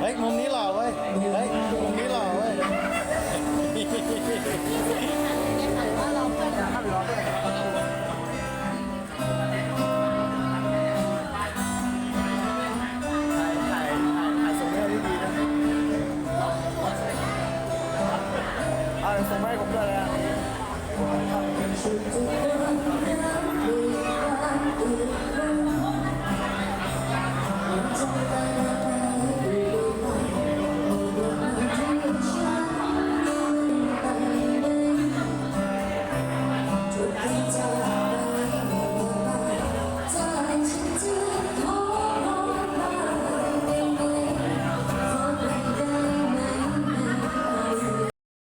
เฮ้ยมุมนี้หล่อเว้ย เฮ้ยมุมนี้หล่อเว้ย เอาส่งให้ผมด้วยเลยอะ